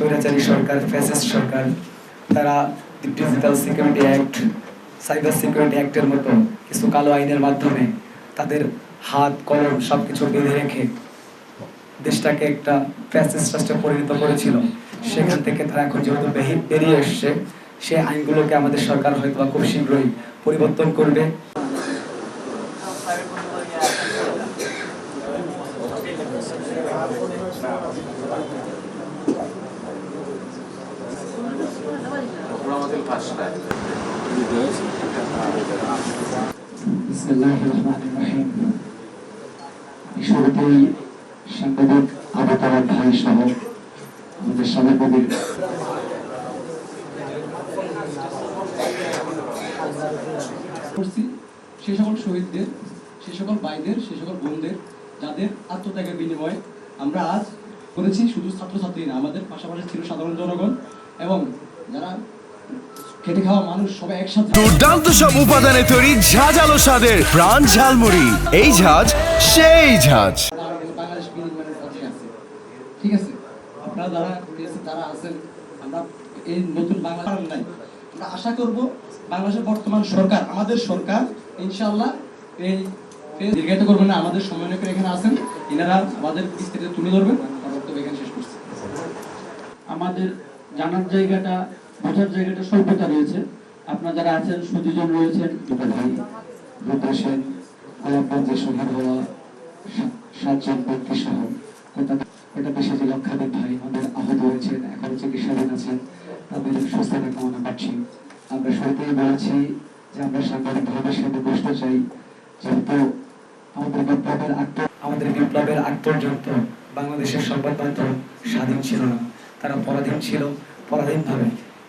স্বৈরাচারী সরকার ফ্যাসিস্ট সরকার, তারা digital security act cyber security অ্যাক্টের মতো কিছু কালো আইনের মাধ্যমে তাদের হাত, কলম সব কিছু বেঁধে রেখে দেশটাকে একটা ফ্যাসিস্ট রাষ্ট্রে পরিণত করেছিল। সেখান থেকে তারা এখন যেহেতু বেরিয়ে এসছে, সে আইনগুলোকে আমাদের সরকার হয়তো খুব শীঘ্রই পরিবর্তন করবে। আমাদের সাংবাদিক ভাই সহ আমাদের সভাপতির সেই সকল শহীদদের, সে সকল ভাইদের, সে সকল বোনদের, যাদের আত্মত্যাগের বিনিময়ে আমরা আজ করেছি শুধু ছাত্রছাত্রী না, আমাদের পাশাপাশি ছিল সাধারণ জনগণ এবং যারা খেটে খাওয়া মানুষ সবাই একসাথে। দুর্দান্ত সব উপাদানে তৈরি ঝাঁঝালো স্বাদের প্রাণ ঝালমুড়ি। এই ঝাঁজ সেই ঝাঁজ। বাংলাদেশ আছে। ঠিক আছে? আপনারা যারা তারা আছেন আমরা এই নতুন বাংলাদেশ নাই। আমরা আশা করব বাংলাদেশের বর্তমান সরকার আমাদের সরকার ইনশাআল্লাহ এই দীর্ঘায়িত করবেন না আমাদের সময় করে এখানে আছেন। ইনারা আমাদের বিস্তারিত তুলে ধরবেন। বক্তব্য এখানে শেষ করছি। আমাদের জানার জায়গাটা বোঝার জায়গাটা স্বল্পতা রয়েছে। আপনারা যারা আছেন সুদীজন রয়েছেন দুটো ভাই রুদ্র সেন গোলাপগঞ্জে শহীদ হওয়া, সাতজন ব্যক্তি সহ গোটা দেশে যে লক্ষাধিক ভাই আমাদের আহত হয়েছেন, এখন চিকিৎসাধীন আছেন, তাদের সুস্থতা কামনা করছি। আমরা শুরুতেই বলেছি যে আমরা সাংবাদিক ভাইদের সাথে বসতে চাই, যেহেতু আমাদের বিপ্লবের আত্ম আমাদের বিপ্লবের আগ পর্যন্ত বাংলাদেশের সংবাদ মাধ্যম স্বাধীন ছিল না। তারা পরাধীন ছিল, পরাধীনভাবে।